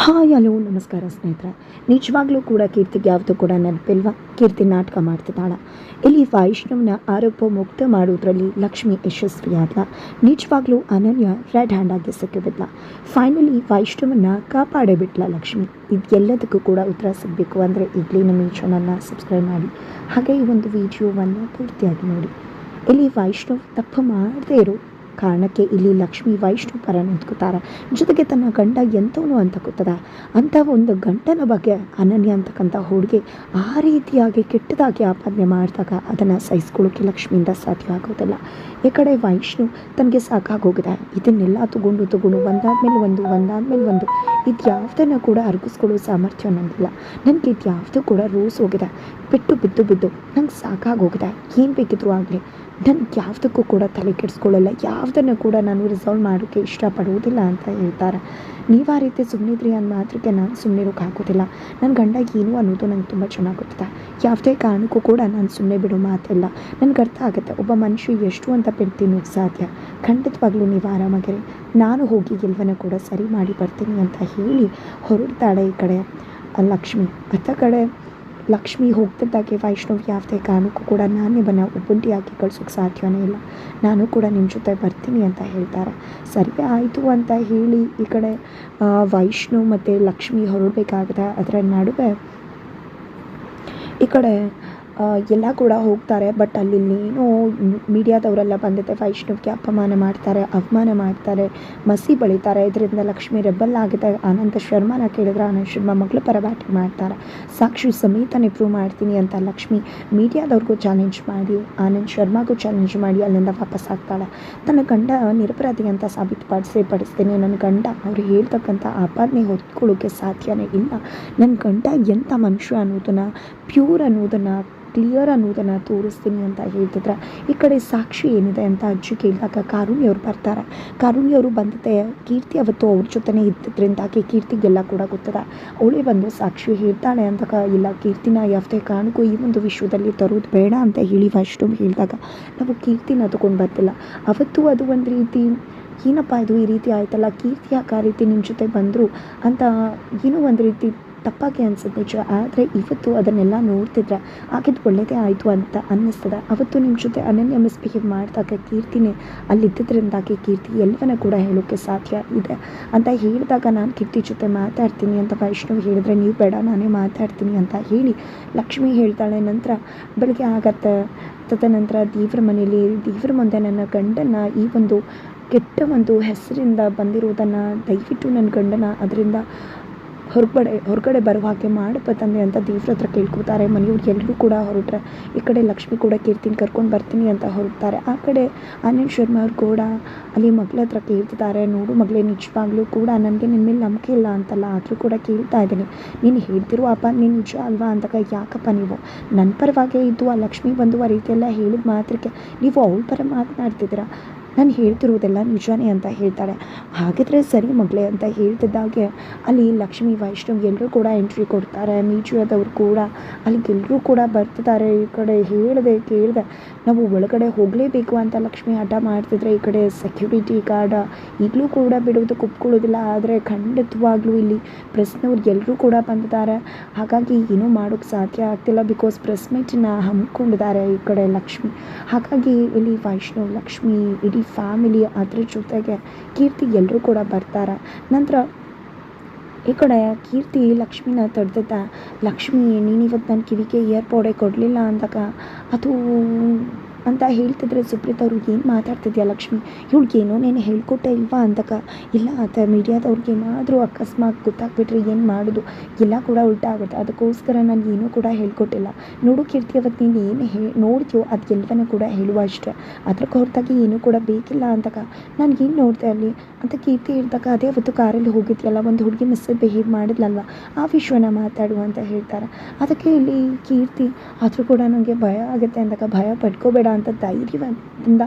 Hi, hello, ನಮಸ್ಕಾರ ಸ್ನೇಹಿತರೆ. ನಿಜವಾಗ್ಲೂ ಕೂಡ ಕೀರ್ತಿಗೆ ಯಾವುದು ಕೂಡ ನೆನಪಿಲ್ವಾ? ಕೀರ್ತಿ ನಾಟಕ ಮಾಡ್ತಿದ್ದಾಳ. ಇಲ್ಲಿ ವೈಷ್ಣವನ ಆರೋಪ ಮುಕ್ತ ಮಾಡೋದ್ರಲ್ಲಿ ಲಕ್ಷ್ಮಿ ಯಶಸ್ವಿಯಾದ್ಲ. ನಿಜವಾಗ್ಲೂ ಅನನ್ಯ ರೆಡ್ ಹ್ಯಾಂಡ್ ಆಗಿ ಸಿಕ್ಕಿಬಿದ್ಲ. ಫೈನಲಿ ವೈಷ್ಣವನ್ನ ಕಾಪಾಡೇ ಬಿಟ್ಲ ಲಕ್ಷ್ಮಿ. ಇದೆಲ್ಲದಕ್ಕೂ ಕೂಡ ಉತ್ತರ ಸಿಗಬೇಕು ಅಂದರೆ ಈಗಲೇ ನಮ್ಮ ಈ ಚಾನಲ್ನ ಸಬ್ಸ್ಕ್ರೈಬ್ ಮಾಡಿ. ಹಾಗೆ ಈ ಒಂದು ವಿಡಿಯೋವನ್ನು ಪೂರ್ತಿಯಾಗಿ ನೋಡಿ. ಇಲ್ಲಿ ವೈಷ್ಣವ್ ತಪ್ಪು ಮಾಡದೇ ಇರೋ ಕಾರಣಕ್ಕೆ ಇಲ್ಲಿ ಲಕ್ಷ್ಮಿ ವೈಷ್ಣು ಪರ ನಿಂತ್ಕೋತಾರೆ. ಜೊತೆಗೆ ತನ್ನ ಗಂಡ ಎಂಥವನು ಅಂತ ಗೊತ್ತದ? ಅಂಥ ಒಂದು ಗಂಡನ ಬಗ್ಗೆ ಅನನ್ಯ ಅಂತಕ್ಕಂಥ ಹುಡುಗಿ ಆ ರೀತಿಯಾಗಿ ಕೆಟ್ಟದಾಗಿ ಆಪಾದನೆ ಮಾಡಿದಾಗ ಅದನ್ನು ಸಹಿಸ್ಕೊಳ್ಳೋಕೆ ಲಕ್ಷ್ಮಿಯಿಂದ ಸಾಧ್ಯ ಆಗೋದಿಲ್ಲ ಈ ಕಡೆ ವೈಷ್ಣು ತನಗೆ ಸಾಕಾಗೋಗಿದೆ. ಇದನ್ನೆಲ್ಲ ತಗೊಂಡು ತಗೊಂಡು ಒಂದಾದ್ಮೇಲೆ ಒಂದು ಒಂದಾದ್ಮೇಲೆ ಒಂದು. ಇದು ಯಾವುದನ್ನು ಕೂಡ ಅರ್ಗಿಸ್ಕೊಳ್ಳೋ ಸಾಮರ್ಥ್ಯ ನನಗಿಲ್ಲ ನನಗೆ ಇದು ಯಾವುದೂ ಕೂಡ ರೋಸ್ ಹೋಗಿದೆ. ಬಿಟ್ಟು, ಬಿದ್ದು ಬಿದ್ದು ನಂಗೆ ಸಾಕಾಗೋಗಿದೆ. ಏನು ಬೇಕಿದ್ರು ಆಗಲಿ. ನನಗೆ ಯಾವುದಕ್ಕೂ ಕೂಡ ತಲೆ ಕೆಡಿಸ್ಕೊಳ್ಳಲ್ಲ. ಯಾವುದನ್ನು ಕೂಡ ನಾನು ರಿಸಾಲ್ವ್ ಮಾಡೋಕ್ಕೆ ಇಷ್ಟಪಡುವುದಿಲ್ಲ ಅಂತ ಹೇಳ್ತಾರೆ. ನೀವು ಆ ರೀತಿ ಸುಮ್ಮನಿದ್ರಿ ಅಂದ ಮಾತ್ರಕ್ಕೆ ನಾನು ಸುಮ್ಮನಿರೋಕೆ ಆಗೋದಿಲ್ಲ. ನನ್ನ ಗಂಡ ಏನು ಅನ್ನೋದು ನಂಗೆ ತುಂಬ ಚೆನ್ನಾಗಿ ಗೊತ್ತಿದೆ ಯಾವುದೇ ಕಾರಣಕ್ಕೂ ಕೂಡ ನಾನು ಸುಮ್ಮನೆ ಬಿಡೋ ಮಾತಿಲ್ಲ. ನನಗೆ ಅರ್ಥ ಆಗುತ್ತೆ, ಒಬ್ಬ ಮನುಷ್ಯ ಎಷ್ಟು ಅಂತ ಬಿಡ್ತೀನಿ ಸಾಧ್ಯ. ಖಂಡಿತವಾಗ್ಲೂ ನೀವು ಆರಾಮಾಗಿರಿ. ನಾನು ಹೋಗಿ ಗೆಲ್ವನ ಕೂಡ ಸರಿ ಮಾಡಿ ಬರ್ತೀನಿ ಅಂತ ಹೇಳಿ ಹೊರಡ್ತಾಳೆ ಈ ಕಡೆ, ಲಕ್ಷ್ಮಿ. ಅತ್ತ ಕಡೆ ಲಕ್ಷ್ಮಿ ಹೋಗ್ತಿದ್ದಾಗೆ ವೈಷ್ಣವ್ ಯಾವುದೇ ಕಾರಣಕ್ಕೂ ಕೂಡ ನಾನು ನಿಮ್ಮನ್ನು ಒಬ್ಬಂಟಿಯಾಗಿ ಕಳ್ಸೋಕ್ಕೆ ಸಾಧ್ಯವೇ ಇಲ್ಲ. ನಾನು ಕೂಡ ನಿಮ್ಮ ಜೊತೆ ಬರ್ತೀನಿ ಅಂತ ಹೇಳ್ತಾರೆ. ಸರಿ, ಆಯಿತು ಅಂತ ಹೇಳಿ ಈ ಕಡೆ ವೈಷ್ಣವ್ ಮತ್ತು ಲಕ್ಷ್ಮಿ ಹೊರಡಬೇಕಾಗದ ಅದರ ನಡುವೆ ಈ ಕಡೆ ಎಲ್ಲ ಕೂಡ ಹೋಗ್ತಾರೆ ಬಟ್ ಅಲ್ಲಿ ಏನೋ ಮೀಡಿಯಾದವರೆಲ್ಲ ಬಂದಿದ್ದೆ ವೈಷ್ಣವ್ಗೆ ಅಪಮಾನ ಮಾಡ್ತಾರೆ, ಅವಮಾನ ಮಾಡ್ತಾರೆ, ಮಸಿ ಬಳಿತಾರೆ. ಇದರಿಂದ ಲಕ್ಷ್ಮಿ ರೆಬಲ್ ಆಗಿದೆ. ಆನಂದ ಶರ್ಮನ ಕೇಳಿದ್ರೆ ಆನಂದ ಶರ್ಮ ಮಗಳು ಪರಭಾಟಿ ಮಾಡ್ತಾರೆ. ಸಾಕ್ಷಿ ಸಮೇತನೇ ಪ್ರೂವ್ ಮಾಡ್ತೀನಿ ಅಂತ ಲಕ್ಷ್ಮಿ ಮೀಡಿಯಾದವ್ರಿಗೂ ಚಾಲೆಂಜ್ ಮಾಡಿ ಆನಂದ್ ಶರ್ಮಾಗೂ ಚಾಲೆಂಜ್ ಮಾಡಿ ಅಲ್ಲಿಂದ ವಾಪಸ್ ಆಗ್ತಾಳೆ. ತನ್ನ ಗಂಡ ನಿರಪರಾಧಿ ಅಂತ ಸಾಬೀತುಪಡಿಸೇ, ಪಡಿಸ್ತೀನಿ. ನನ್ನ ಗಂಡ ಅವ್ರು ಹೇಳ್ತಕ್ಕಂಥ ಆಪಾದನೆ ಹೊತ್ಕೊಳ್ಳೋಕ್ಕೆ ಸಾಧ್ಯನೇ ಇಲ್ಲ. ನನ್ನ ಗಂಡ ಎಂಥ ಮನುಷ್ಯ ಅನ್ನೋದನ್ನು ಪ್ಯೂರ್ ಅನ್ನೋದನ್ನು ಕ್ಲಿಯರ್ ಅನ್ನೋದನ್ನು ತೋರಿಸ್ತೀನಿ ಅಂತ ಹೇಳ್ತಿದ್ರೆ. ಈ ಕಡೆ ಸಾಕ್ಷಿ ಏನಿದೆ ಅಂತ ಅಜ್ಜಿ ಕೇಳಿದಾಗ ಕಾರುಣ್ಯವ್ರು ಬರ್ತಾರೆ. ಕಾರುಣ್ಯವರು ಬಂದಿದ್ದೆ. ಕೀರ್ತಿ ಅವತ್ತು ಅವ್ರ ಜೊತೆನೇ ಆಕೆ ಕೀರ್ತಿಗೆಲ್ಲ ಕೂಡ ಗೊತ್ತದ. ಅವಳೇ ಬಂದು ಸಾಕ್ಷಿ ಹೇಳ್ತಾಳೆ ಅಂತ ಇಲ್ಲ ಕೀರ್ತಿನ ಯಾವುದೇ ಕಾರಣಕ್ಕೂ ಈ ಒಂದು ವಿಶ್ವದಲ್ಲಿ ತರೋದು ಬೇಡ ಅಂತ ಹೇಳಿ ವೈಷ್ಣವ್ ಹೇಳಿದಾಗ ನಾವು ಕೀರ್ತಿನ ತಗೊಂಡು ಬರ್ತಿಲ್ಲ. ಅವತ್ತು ಅದು ಒಂದು ರೀತಿ, ಏನಪ್ಪ ಇದು ಈ ರೀತಿ ಆಯ್ತಲ್ಲ? ಕೀರ್ತಿ ಯಾಕೆ ಆ ರೀತಿ ನಿಮ್ಮ ಜೊತೆ ಬಂದರು ಅಂತ ಏನೋ ಒಂದು ರೀತಿ ತಪ್ಪಾಗಿ ಅನ್ಸುತ್ತೆ ನಿಜ, ಆದರೆ ಇವತ್ತು ಅದನ್ನೆಲ್ಲ ನೋಡ್ತಿದ್ರೆ ಆಗಿದ್ದು ಒಳ್ಳೆಯದೇ ಆಯಿತು ಅಂತ ಅನ್ನಿಸ್ತದೆ. ಅವತ್ತು ನಿಮ್ಮ ಜೊತೆ ಅನನ್ಯ ಮಿಸ್ಬಿಹೇವ್ ಮಾಡಿದಾಗ ಕೀರ್ತಿನೇ ಅಲ್ಲಿದ್ದದ್ರಿಂದಾಗಿ ಕೀರ್ತಿ ಎಲ್ಲವನ್ನ ಕೂಡ ಹೇಳೋಕ್ಕೆ ಸಾಧ್ಯ ಇದೆ ಅಂತ ಹೇಳಿದಾಗ ನಾನು ಕೀರ್ತಿ ಜೊತೆ ಮಾತಾಡ್ತೀನಿ ಅಂತ ವೈಷ್ಣವ್ ಹೇಳಿದ್ರೆ ನೀವು ಬೇಡ, ನಾನೇ ಮಾತಾಡ್ತೀನಿ ಅಂತ ಹೇಳಿ ಲಕ್ಷ್ಮಿ ಹೇಳ್ತಾಳೆ. ನಂತರ ಬೆಳಗ್ಗೆ ಆಗತ್ತೆ ತದನಂತರ ದೇವ್ರ ಮನೆಯಲ್ಲಿ, ದೇವ್ರ ಮುಂದೆ ನನ್ನ ಗಂಡನ ಈ ಒಂದು ಕೆಟ್ಟ ಒಂದು ಹೆಸರಿಂದ ಬಂದಿರುವುದನ್ನು ದಯವಿಟ್ಟು ನನ್ನ ಗಂಡನ, ಅದರಿಂದ ಹೊರಗಡೆ ಹೊರಗಡೆ ಬರುವ ಹಾಗೆ ಮಾಡಪ್ಪ ತಂದೆ ಅಂತ ದೇವ್ರ ಹತ್ರ ಕೇಳ್ಕೊತಾರೆ ಮನೆಯವ್ರು ಎಲ್ಲರೂ ಕೂಡ ಹೊರಟ್ರೆ, ಈ ಕಡೆ ಲಕ್ಷ್ಮಿ ಕೂಡ ಕೀರ್ತಿನ ಕರ್ಕೊಂಡು ಬರ್ತೀನಿ ಅಂತ ಹೊರಡ್ತಾರೆ. ಆ ಕಡೆ ಆನಂದ್ ಶರ್ಮ ಅವ್ರು ಕೂಡ ಅಲ್ಲಿ ಮಗಳ ಹತ್ರ ಕೇಳ್ತಿದ್ದಾರೆ. ನೋಡು ಮಗಳೇ, ನಿಜವಾಗ್ಲೂ ಕೂಡ ನನಗೆ ನಿನ್ನ ಮೇಲೆ ನಂಬಿಕೆ ಇಲ್ಲ ಅಂತಲ್ಲ, ಆದರೂ ಕೂಡ ಕೇಳ್ತಾ ಇದ್ದೀನಿ. ನೀನು ಹೇಳ್ತಿರೋ ಅಪ್ಪ ನೀನು ನಿಜ ಅಲ್ವಾ ಅಂದಾಗ ಯಾಕಪ್ಪ ನೀವು? ನನ್ನ ಪರವಾಗೇ ಇದ್ದು ಆ ಲಕ್ಷ್ಮಿ ಬಂದು ಆ ರೀತಿಯೆಲ್ಲ ಹೇಳಿದ ಮಾತ್ರಕ್ಕೆ ನೀವು ಅವಳ ಪರ ಮಾತನಾಡ್ತಿದ್ದೀರಾ? ನಾನು ಹೇಳ್ತಿರೋದೆಲ್ಲ ನಿಜಾನೇ ಅಂತ ಹೇಳ್ತಾಳೆ. ಹಾಗಿದ್ರೆ ಸರಿ ಮಗಳೇ ಅಂತ ಹೇಳ್ತಿದ್ದಾಗೆ ಅಲ್ಲಿ ಲಕ್ಷ್ಮಿ, ವೈಷ್ಣವ್ ಎಲ್ಲರೂ ಕೂಡ ಎಂಟ್ರಿ ಕೊಡ್ತಾರೆ. ಮೀಡಿಯಾದವ್ರು ಕೂಡ ಅಲ್ಲಿಗೆ ಎಲ್ಲರೂ ಕೂಡ ಬರ್ತಿದ್ದಾರೆ. ಈ ಕಡೆ ಹೇಳಿದೆ, ಕೇಳಿದೆ, ನಾವು ಒಳಗಡೆ ಹೋಗಲೇಬೇಕು ಅಂತ ಲಕ್ಷ್ಮಿ ಹಠ ಮಾಡ್ತಿದ್ರೆ ಈ ಕಡೆ ಸೆಕ್ಯೂರಿಟಿ ಗಾರ್ಡ ಈಗಲೂ ಕೂಡ ಬಿಡೋದಕ್ಕೆ ಕುಪ್ಕೊಳ್ಳೋದಿಲ್ಲ ಆದರೆ ಖಂಡಿತವಾಗ್ಲೂ ಇಲ್ಲಿ ಪ್ರೆಸ್ನವ್ರು ಎಲ್ಲರೂ ಕೂಡ ಬಂದಿದ್ದಾರೆ. ಹಾಗಾಗಿ ಏನೂ ಮಾಡೋಕ್ಕೆ ಸಾಧ್ಯ ಆಗ್ತಿಲ್ಲ ಬಿಕಾಸ್ ಪ್ರೆಸ್ ಮೀಟನ್ನ ಹಮ್ಮಿಕೊಂಡಿದ್ದಾರೆ ಈ ಕಡೆ ಲಕ್ಷ್ಮಿ. ಹಾಗಾಗಿ ಇಲ್ಲಿ ವೈಷ್ಣವ್, ಲಕ್ಷ್ಮಿ ಇಡೀ ಫ್ಯಾಮಿಲಿ ಅದ್ರ ಜೊತೆಗೆ ಕೀರ್ತಿ ಎಲ್ಲರೂ ಕೂಡ ಬರ್ತಾರೆ. ನಂತರ ಈ ಕಡೆ ಕೀರ್ತಿ ಲಕ್ಷ್ಮಿನ ತಡ್ದಿದ್ದ. ಲಕ್ಷ್ಮಿ, ನೀನು ಇವತ್ತು ನನ್ನ ಕಿವಿಗೆ ಇಯರ್ಪೋಡೆ ಕೊಡಲಿಲ್ಲ ಅಂದಾಗ ಅದು ಅಂತ ಹೇಳ್ತಿದ್ರೆ ಸುಪ್ರೀತ್ ಅವರು ಏನು ಮಾತಾಡ್ತಿದ್ಯಾ ಲಕ್ಷ್ಮಿ? ಇವಳಿಗೆ ಏನೋ ನೀನು ಹೇಳ್ಕೊಟ್ಟೆ ಇಲ್ವಾ ಅಂತಕ? ಇಲ್ಲ ಅತ್ತ ಮೀಡಿಯಾದವ್ರಿಗೆ ಏನಾದರೂ ಅಕಸ್ಮಾತ್ ಗೊತ್ತಾಗ್ಬಿಟ್ರೆ ಏನು ಮಾಡೋದು? ಎಲ್ಲ ಕೂಡ ಉಲ್ಟಾ ಆಗುತ್ತೆ. ಅದಕ್ಕೋಸ್ಕರ ನಾನು ಏನೂ ಕೂಡ ಹೇಳ್ಕೊಟ್ಟಿಲ್ಲ. ನೋಡು ಕೀರ್ತಿ ಅವತ್ತು ನೀನು ಏನು ಹೇ ನೋಡ್ತೀವೋ ಅದು ಎಲ್ಲವನ್ನ ಕೂಡ ಹೇಳುವ ಅಷ್ಟೇ. ಅದಕ್ಕೆ ಹೊರತಾಗಿ ಏನೂ ಕೂಡ ಬೇಕಿಲ್ಲ ಅಂತಕ. ನಾನು ಏನು ನೋಡಿದೆ ಅಲ್ಲಿ? ಅಂತ ಕೀರ್ತಿ ಹೇಳಿದಾಗ ಅದೇ ಅವತ್ತು ಕಾರಲ್ಲಿ ಹೋಗಿದ್ಯಲ್ಲ, ಒಂದು ಹುಡುಗಿ ಮಿಸ್ ಬಿಹೇವ್ ಮಾಡಿದ್ಲಲ್ವ? ಆ ವಿಶ್ವನ ಮಾತಾಡು ಅಂತ ಹೇಳ್ತಾರೆ. ಅದಕ್ಕೆ ಇಲ್ಲಿ ಕೀರ್ತಿ, ಆದರೂ ಕೂಡ ನನಗೆ ಭಯ ಆಗುತ್ತೆ ಅಂದಾಗ ಭಯ ಪಡ್ಕೋಬೇಡ ಅಂತ ಧೈರ್ಯದಿಂದ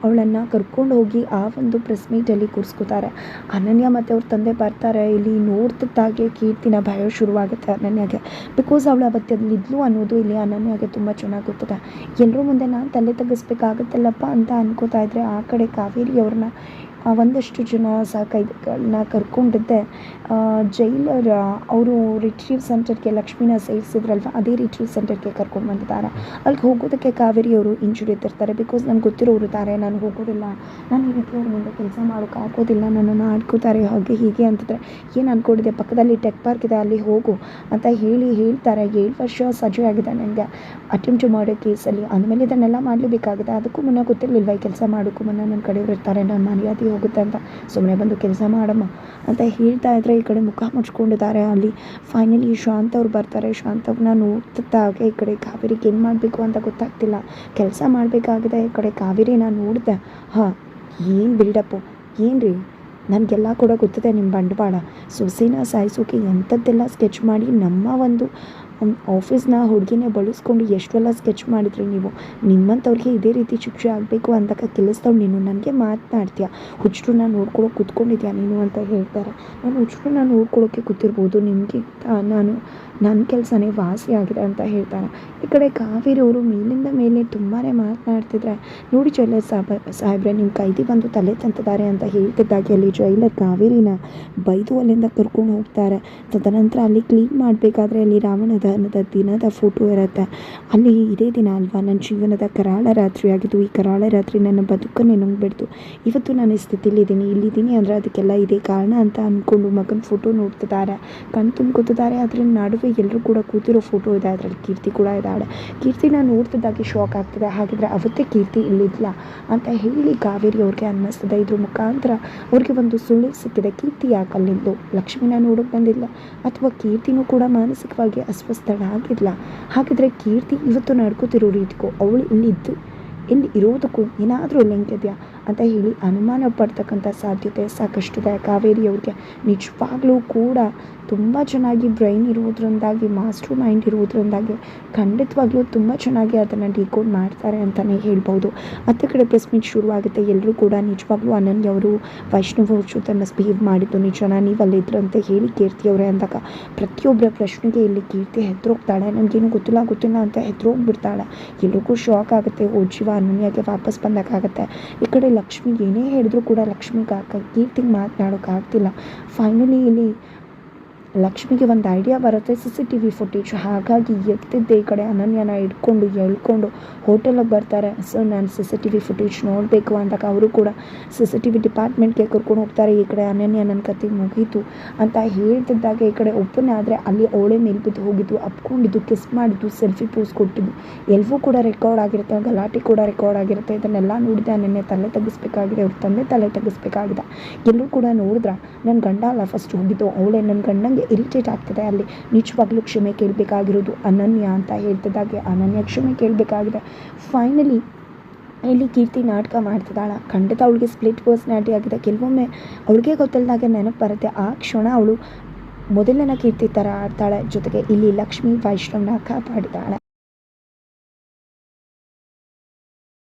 ಅವಳನ್ನು ಕರ್ಕೊಂಡು ಹೋಗಿ ಆ ಒಂದು ಪ್ರೆಸ್ ಮೀಟಲ್ಲಿ ಕೂರಿಸ್ಕೋತಾರೆ. ಅನನ್ಯ ಮತ್ತು ಅವ್ರ ತಂದೆ ಬರ್ತಾರೆ. ಇಲ್ಲಿ ನೋಡ್ತಿದ್ದಾಗೆ ಕೀರ್ತಿನ ಭಯ ಶುರುವಾಗುತ್ತೆ ಅನನ್ಯಾಗೆ. ಬಿಕಾಸ್ ಅವಳು ಅವತ್ತಲ್ಲಿದ್ಲು ಅನ್ನೋದು ಇಲ್ಲಿ ಅನನ್ಯಾಗೆ ತುಂಬ ಚೆನ್ನಾಗಿ ಗೊತ್ತದೆ ಎಲ್ಲರೂ ಮುಂದೆ ನಾನು ತಲೆ ತಗ್ಗಿಸ್ಬೇಕಾಗುತ್ತಲ್ಲಪ್ಪ ಅಂತ ಅನ್ಕೋತಾ ಇದ್ರೆ ಆ ಕಡೆ ಕಾವೇರಿ ಅವ್ರನ್ನ ಆ, ಒಂದಷ್ಟು ಜನ ಸಹ ಕೈಗಳನ್ನ ಕರ್ಕೊಂಡಿದ್ದೆ. ಜೈಲರ್ ಅವರು ರಿಟ್ರೀವ್ ಸೆಂಟರ್ಗೆ ಲಕ್ಷ್ಮೀನ ಸೇರಿಸಿದ್ರಲ್ವ, ಅದೇ ರಿಟ್ರೀವ್ ಸೆಂಟರ್ಗೆ ಕರ್ಕೊಂಡು ಬಂದಿದ್ದಾರೆ. ಅಲ್ಲಿಗೆ ಹೋಗೋದಕ್ಕೆ ಕಾವೇರಿ ಅವರು ಹಿಂಜರಿತಿರ್ತಾರೆ ಬಿಕಾಸ್ ನನಗೆ ಗೊತ್ತಿರೋರು ಇದ್ದಾರೆ, ನಾನು ಹೋಗೋದಿಲ್ಲ. ನಾನು ಈ ರೀತಿ ಮುಂದೆ ಕೆಲಸ ಮಾಡೋಕೆ ಆಗೋದಿಲ್ಲ, ನನ್ನನ್ನು ಆಡ್ಕೋತಾರೆ, ಹಾಗೆ ಹೀಗೆ ಅಂತಿದ್ರೆ ಏನು ಅಂದ್ಕೊಂಡಿದ್ದೆ ಪಕ್ಕದಲ್ಲಿ ಟೆಕ್ ಪಾರ್ಕ್ ಇದೆ, ಅಲ್ಲಿ ಹೋಗು ಅಂತ ಹೇಳಿ ಹೇಳ್ತಾರೆ. ಏಳು ವರ್ಷ ಸಜೆ ಆಗಿದೆ ನನಗೆ ಅಟೆಂಪ್ಟ್ ಮಾಡೋ ಕೇಸಲ್ಲಿ. ಅಂದಮೇಲೆ ಇದನ್ನೆಲ್ಲ ಮಾಡಲೇಬೇಕಾಗಿದೆ. ಅದಕ್ಕೂ ಮುನ್ನ ಗೊತ್ತಿರಲಿಲ್ವ ಈ ಕೆಲಸ ಮಾಡೋಕ್ಕೂ ಮುನ್ನ ನನ್ನ ಕಡೆಯವರು ಇರ್ತಾರೆ ನನ್ನ ಮರ್ಯಾದೆ ಹೋಗುತ್ತೆ ಅಂತ. ಸುಮ್ಮನೆ ಬಂದು ಕೆಲಸ ಮಾಡಮ್ಮ ಅಂತ ಹೇಳ್ತಾ ಇದ್ರೆ ಈ ಕಡೆ ಮುಖ ಮುಚ್ಕೊಂಡಿದ್ದಾರೆ. ಅಲ್ಲಿ ಫೈನಲಿ ಶಾಂತ ಅವ್ರು ಬರ್ತಾರೆ. ಶಾಂತ್ ಅವ್ರನ್ನ ನೋಡ್ತಿದ್ದಾಗ ಈ ಕಡೆ ಕಾವೇರಿಗೆ ಏನು ಮಾಡಬೇಕು ಅಂತ ಗೊತ್ತಾಗ್ತಿಲ್ಲ. ಕೆಲಸ ಮಾಡಬೇಕಾಗಿದೆ. ಈ ಕಡೆ ಕಾವೇರಿನ ನೋಡಿದೆ. ಹಾಂ, ಏನು ಬಿಲ್ಡಪ್ಪು? ಏನು ರೀ ನನಗೆಲ್ಲ ಕೂಡ ಗೊತ್ತಿದೆ ನಿಮ್ಮ ಬಂಡವಾಳ. ಸೊಸೆನ ಸಾಯಿಸೋಕೆ ಎಂಥದ್ದೆಲ್ಲ ಸ್ಕೆಚ್ ಮಾಡಿ, ನಮ್ಮ ಒಂದು ಆಫೀಸ್ನ ಹುಡುಗಿನೇ ಬಳಸ್ಕೊಂಡು ಎಷ್ಟೆಲ್ಲ ಸ್ಕೆಚ್ ಮಾಡಿದ್ರಿ ನೀವು? ನಿಮ್ಮಂಥವ್ರಿಗೆ ಇದೇ ರೀತಿ ಶಿಕ್ಷೆ ಆಗಬೇಕು ಅಂದಾಗ ಕೆಲಸದವ್ರು ನೀನು ನನಗೆ ಮಾತನಾಡ್ತೀಯ? ಹುಚ್ಚರನ್ನ ನೋಡ್ಕೊಳ್ಳೋಕೆ ಕೂತ್ಕೊಂಡಿದ್ಯಾ ನೀನು ಅಂತ ಹೇಳ್ತಾರೆ. ನಾನು ಹುಚ್ಚರನ್ನ ನೋಡ್ಕೊಳ್ಳೋಕೆ ಕೂತಿರ್ಬೋದು, ನಿಮಗೆ ನಾನು ನನ್ನ ಕೆಲಸನೇ ವಾಸಿ ಆಗಿದೆ ಅಂತ ಹೇಳ್ತಾರೆ ಈ ಕಡೆ ಕಾವೇರಿ ಅವರು ಮೇಲಿಂದ ಮೇಲೆ ತುಂಬಾ ಮಾತನಾಡ್ತಿದ್ರೆ, ನೋಡಿ ಜೈಲರ್ ಸಾಬ, ಸಾಹೇಬ್ರೆ ನಿಮ್ಮ ಕೈದಿ ಬಂದು ತಲೆ ತಂತಿದ್ದಾರೆ ಅಂತ ಹೇಳ್ತಿದ್ದಾಗೆ ಅಲ್ಲಿ ಜೈಲರ್ ಕಾವೇರಿನ ಬೈದು ಅಲ್ಲಿಂದ ಕರ್ಕೊಂಡು ಹೋಗ್ತಾರೆ. ತದನಂತರ ಅಲ್ಲಿ ಕ್ಲೀನ್ ಮಾಡಬೇಕಾದ್ರೆ ಅಲ್ಲಿ ರಾವಣ ದಹನದ ದಿನದ ಫೋಟೋ ಇರುತ್ತೆ. ಅಲ್ಲಿ ಇದೇ ದಿನ ಅಲ್ವಾ, ನನ್ನ ಜೀವನದ ಕರಾಳ ರಾತ್ರಿ ಆಗಿದ್ದು, ಈ ಕರಾಳ ರಾತ್ರಿ ನನ್ನ ಬದುಕನ್ನೇ ನುಂಗ್ಬಿಡ್ತು. ಇವತ್ತು ನಾನು ಈ ಸ್ಥಿತಿಲಿದ್ದೀನಿ ಇಲ್ಲಿದ್ದೀನಿ ಅಂದರೆ ಅದಕ್ಕೆಲ್ಲ ಇದೇ ಕಾರಣ ಅಂತ ಅಂದ್ಕೊಂಡು ಮಗನ ಫೋಟೋ ನೋಡ್ತಿದ್ದಾರೆ. ಕಣ್ ತುಂಬ್ಕೊತಿದ್ದಾರೆ ಅದ್ರ ನಡುವೆ ಎಲ್ಲರೂ ಕೂಡ ಕೂತಿರೋ ಫೋಟೋ ಇದೆ, ಅದರಲ್ಲಿ ಕೀರ್ತಿ ಕೂಡ ಇದ್ದಾಳೆ. ಕೀರ್ತಿನ ನೋಡ್ತಿದ್ದಾಗೆ ಶಾಕ್ ಆಗ್ತದೆ. ಹಾಗಿದ್ರೆ ಅವತ್ತೇ ಕೀರ್ತಿ ಇಲ್ಲಿದ್ಲ ಅಂತ ಹೇಳಿ ಕಾವೇರಿ ಅವ್ರಿಗೆ ಅನ್ನಿಸ್ತದೆ ಇದ್ರ ಮುಖಾಂತರ ಅವ್ರಿಗೆ ಒಂದು ಸುಳ್ಳು ಸಿಕ್ಕಿದೆ. ಕೀರ್ತಿ ಯಾಕೆ ಅಲ್ಲಿಂದು? ಲಕ್ಷ್ಮಿನ ನೋಡೋಕೆ ಬಂದಿಲ್ಲ ಅಥವಾ ಕೀರ್ತಿನೂ ಕೂಡ ಮಾನಸಿಕವಾಗಿ ಅಸ್ವಸ್ಥಳಾಗಿಲ್ಲ ಹಾಗಿದ್ರೆ ಕೀರ್ತಿ ಇವತ್ತು ನಡ್ಕೋತಿರೋ ರೀತಿಗೂ ಅವಳು ಇಲ್ಲಿದ್ದು, ಇಲ್ಲಿ ಇರೋದಕ್ಕೂ ಏನಾದರೂ ಲಿಂಕ್ ಇದೆಯಾ? ಅಂತ ಹೇಳಿ ಅನುಮಾನ ಪಡ್ತಕ್ಕಂಥ ಸಾಧ್ಯತೆ ಸಾಕಷ್ಟಿದೆ ಕಾವೇರಿ ಅವ್ರಿಗೆ ನಿಜವಾಗ್ಲೂ ಕೂಡ ತುಂಬ ಚೆನ್ನಾಗಿ ಬ್ರೈನ್ ಇರೋದ್ರಿಂದಾಗಿ ಮಾಸ್ಟರ್ ಮೈಂಡ್ ಇರೋದ್ರಿಂದಾಗಿ ಖಂಡಿತವಾಗ್ಲೂ ತುಂಬ ಚೆನ್ನಾಗಿ ಅದನ್ನು ಡಿಕೋಡ್ ಮಾಡ್ತಾರೆ ಅಂತಲೇ ಹೇಳ್ಬೋದು ಅತ್ತ ಕಡೆ ಪ್ರೆಸ್ ಮೀಟ್ ಶುರುವಾಗುತ್ತೆ. ಎಲ್ಲರೂ ಕೂಡ ನಿಜವಾಗ್ಲೂ ಅನನ್ಯ ಅವರು, ವೈಷ್ಣವ್ ಅವ್ರ ಜೊತೆ ಮಿಸ್ಬಿಹೇವ್ ಮಾಡಿದ್ದು ನಿಜನ? ನೀವು ಅಲ್ಲಿದ್ರಂತೆ ಹೇಳಿ ಕೀರ್ತಿ ಅವರೇ ಅಂದಾಗ ಪ್ರತಿಯೊಬ್ಬರ ಪ್ರಶ್ನೆಗೆ ಇಲ್ಲಿ ಕೀರ್ತಿ ಹೆದ್ರೋಗ್ತಾಳೆ. ನನಗೇನು ಗೊತ್ತಿಲ್ಲ ಗೊತ್ತಿಲ್ಲ ಅಂತ ಹೆದ್ರೋಗ್ಬಿಡ್ತಾಳೆ. ಎಲ್ರಿಗೂ ಶಾಕ್ ಆಗುತ್ತೆ. ಓ, ಜೀವ ಅನನ್ಯಾಗೆ ವಾಪಸ್ ಬಂದಾಗುತ್ತೆ ಈ ಕಡೆ ಲಕ್ಷ್ಮಿ ಏನೇ ಹೇಳಿದ್ರು ಕೂಡ ಲಕ್ಷ್ಮಿಗೆ ಕೀರ್ತಿಗೆ ಮಾತನಾಡೋಕ್ಕಾಗ್ತಿಲ್ಲ. ಫೈನಲಿ ಇಲ್ಲಿ ಲಕ್ಷ್ಮಿಗೆ ಒಂದು ಐಡಿಯಾ ಬರುತ್ತೆ. C C T V footage ಹಾಗಾಗಿ ಎತ್ತಿದ್ದೆ ಈ ಕಡೆ ಅನನ್ಯನ ಇಟ್ಕೊಂಡು ಎಳ್ಕೊಂಡು ಹೋಟೆಲಿಗೆ ಬರ್ತಾರೆ. ಸೊ ನಾನು C C T V footage ನೋಡಬೇಕು ಅಂದಾಗ ಅವರು ಕೂಡ ಸಿ ಸಿ ಟಿ ವಿ ಡಿಪಾರ್ಟ್ಮೆಂಟ್ಗೆ ಕರ್ಕೊಂಡು ಹೋಗ್ತಾರೆ. ಈ ಕಡೆ ಅನನ್ಯ ನನ್ನ ಕತೆ ಮುಗೀತು ಅಂತ ಹೇಳ್ತಿದ್ದಾಗ ಈ ಕಡೆ ಒಬ್ಬನೇ. ಆದರೆ ಅಲ್ಲಿ ಅವಳೇ ಮೇಲ್ಬಿದ್ದು ಹೋಗಿದ್ದು, ಅಪ್ಕೊಂಡಿದ್ದು ಕಿಸ್ ಮಾಡಿದ್ದು ಸೆಲ್ಫಿ ಪೋಸ್ ಕೊಟ್ಟಿದ್ದು. ಎಲ್ಲವೂ ಕೂಡ ರೆಕಾರ್ಡ್ ಆಗಿರುತ್ತೆ, ಗಲಾಟೆ ಕೂಡ ರೆಕಾರ್ಡ್ ಆಗಿರುತ್ತೆ. ಇದನ್ನೆಲ್ಲ ನೋಡಿದೆ ಅನನ್ಯ ತಲೆ ತಗ್ಗಿಸ್ಬೇಕಾಗಿದೆ, ಅವ್ರ ತಂದೆ ತಲೆ ತಗ್ಗಿಸ್ಬೇಕಾಗಿದೆ. ಎಲ್ಲರೂ ಕೂಡ ನೋಡಿದ್ರ ನನ್ನ ಗಂಡ ಅಲ್ಲ ಫಸ್ಟ್ ಹೋಗಿದ್ದು, ಅವಳೇ ನನ್ನ ಗಂಡಂಗೆ ಇರಿಟೇಟ್ ಆಗ್ತದೆ. ಅಲ್ಲಿ ನಿಜವಾಗ್ಲೂ ಕ್ಷಮೆ ಕೇಳಬೇಕಾಗಿರೋದು ಅನನ್ಯ ಅಂತ ಹೇಳ್ತಿದ್ದಾಗೆ ಅನನ್ಯ ಕ್ಷಮೆ ಕೇಳಬೇಕಾಗಿದೆ. ಫೈನಲಿ ಇಲ್ಲಿ ಕೀರ್ತಿ ನಾಟಕ ಮಾಡ್ತಿದ್ದಾಳ. ಖಂಡಿತ ಅವಳಿಗೆ ಸ್ಪ್ಲಿಟ್ ಪರ್ಸ್ನಾಲಿಟಿ ಆಗಿದೆ. ಕೆಲವೊಮ್ಮೆ ಅವಳಿಗೆ ಗೊತ್ತಿಲ್ಲದಾಗೆ ನೆನಪು ಬರುತ್ತೆ. ಆ ಕ್ಷಣ ಅವಳು ಮೊದಲನೇ ಕೀರ್ತಿ ಥರ ಆಡ್ತಾಳೆ. ಜೊತೆಗೆ ಇಲ್ಲಿ ಲಕ್ಷ್ಮೀ, ವೈಷ್ಣವನ ಕಾಪಾಡಿದಾಳೆ